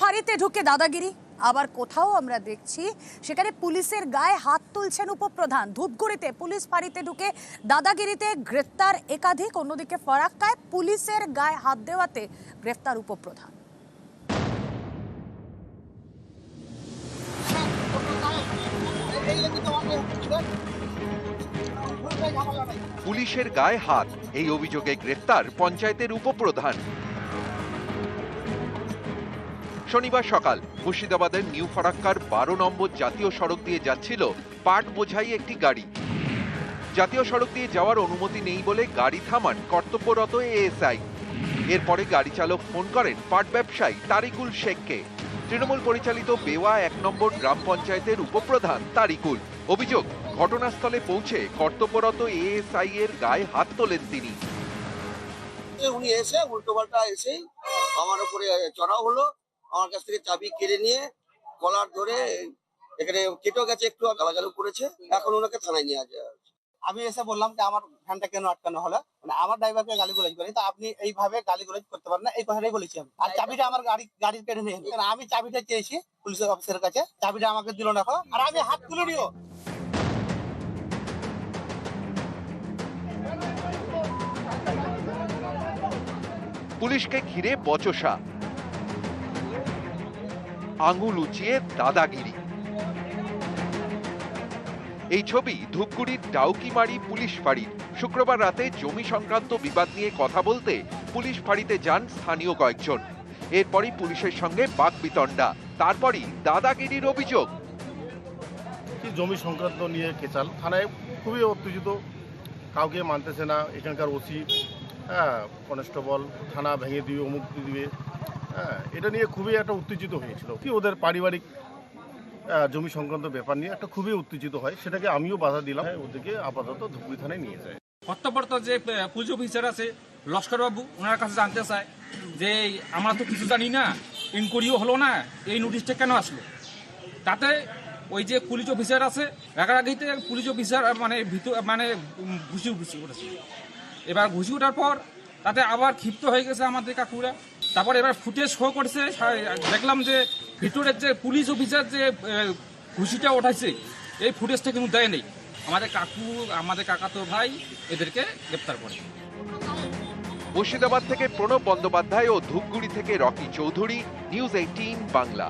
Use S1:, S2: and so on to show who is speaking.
S1: ফাঁড়িতে ঢুকে দাদাগিরি। আবার কোথাও আমরা দেখছি, সেখানে পুলিশের গায়ে হাত তুলছেন উপপ্রধান। ধূপগুড়িতে পুলিশ ফাঁড়িতে ঢুকে দাদাগিরিতে গ্রেফতার একাধিক, অন্যদিকে ফরাক্কায় পুলিশের গায়ে হাত দেওয়াতে গ্রেফতার উপপ্রধান।
S2: পুলিশের গায়ে হাত, এই অভিযোগে গ্রেফতার পঞ্চায়েতের উপপ্রধান। শনিবার সকাল মুর্শিদাবাদের নিউ ফারাক্কার বারো নম্বর জাতীয় সড়ক দিয়ে যাচ্ছিল পাট বোঝাই একটি গাড়ি। জাতীয় সড়ক দিয়ে যাওয়ার অনুমতি নেই বলে গাড়ি থামান কর্তব্যরত এএসআই। এরপরে গাড়ি চালক ফোন করেন পাট ব্যবসায়ী তারিকুল শেখকে। তৃণমূল পরিচালিত বেওয়া এক নম্বর গ্রাম পঞ্চায়েতের উপপ্রধান তারিকুল। অভিযোগ, ঘটনাস্থলে পৌঁছে কর্তব্যরত এএসআই এর গায়ে হাত তোলেন তিনি।
S3: উনি এসে উল্টো পাল্টা এসেই আমার উপরে চড়াও হলো। আমার কাছ থেকে চাবি কেড়ে নিয়ে কলার ধরে এখানে কেটেও গেছে একটু গালাগালু করেছে। এখন ওনাকে থানায় নিয়ে আসা
S4: আমি এসে বললাম যে আমার ভ্যানটা কেন আটকানো হলো? মানে আমার ড্রাইভারকে গালি গুলোজ করি তো আপনি এইভাবে গালি গুলোজ করতে পারেন না এই কথাটাই বলেছি আমি। আর চাবিটা আমার গাড়ি গাড়ির কেড়ে নিয়ে। আমি চাবিটা চেয়েছি পুলিশ অফিসারের কাছে চাবিটা আমাকে দিল না আর আমি হাত তুলে নিও
S2: পুলিশকে ঘিরে বচসা। আঙুল উঁচিয়ে দাদাগিরি। এই ছবি ধূপগুড়ির ডাউকিমারি পুলিশ ফাঁড়ির। শুক্রবার রাতে জমি সংক্রান্ত বিবাদ নিয়ে কথা বলতে পুলিশ ফাঁড়িতে যান স্থানীয় কয়েকজন। এরপরই পুলিশের সঙ্গে বাকবিতণ্ডা, তারপরই দাদাগিরির অভিযোগ।
S5: জমি সংক্রান্ত নিয়ে কেচাল? থানায় খুবই উত্তেজিত কাউকে মানতেছে না, এখানকার ওসি হ্যাঁ কনস্টেবল, থানা ভেঙে দিবে অমুক দিবে। হ্যাঁ এটা নিয়ে খুবই একটা উত্তেজিত হয়েছিল। কি ওদের পারিবারিক জমি সংক্রান্ত ব্যাপার নিয়ে একটা খুবই উত্তেজিত হয়। সেটাকে আমিও বাধা দিলাম, ওদেরকে আপাতত ধুবড়ি থানায় নিয়ে যায়।
S6: কর্তব্যরত যে পুলিশ অফিসার আছে, লস্করবাবু, ওনার কাছে জানতে চায় যে আমরা তো কিছু জানি না ইনকোয়ারিও হলো না, এই নোটিশটা কেন আসলো? তাতে ওই যে পুলিশ অফিসার আছে, রাগারাগিতে পুলিশ অফিসার মানে ভিতর মানে ঘুষি ঘুষি উঠেছে। এবার ঘুষি ওঠার পর তাতে আবার ক্ষিপ্ত হয়ে গেছে আমাদের কাকুরা। তারপর এবার ফুটেজ শো করছে দেখলাম যে ভিতরের যে পুলিশ অফিসার যে ঘুষিটা ওঠাইছে, এই ফুটেজটা কিন্তু দেয় নেই আমাদের কাকু, আমাদের কাকাতো ভাই এদেরকে গ্রেপ্তার করে।
S2: মুর্শিদাবাদ থেকে প্রণব বন্দ্যোপাধ্যায় ও ধূপগুড়ি থেকে Rocky Chowdhury, news eighteen Bangla.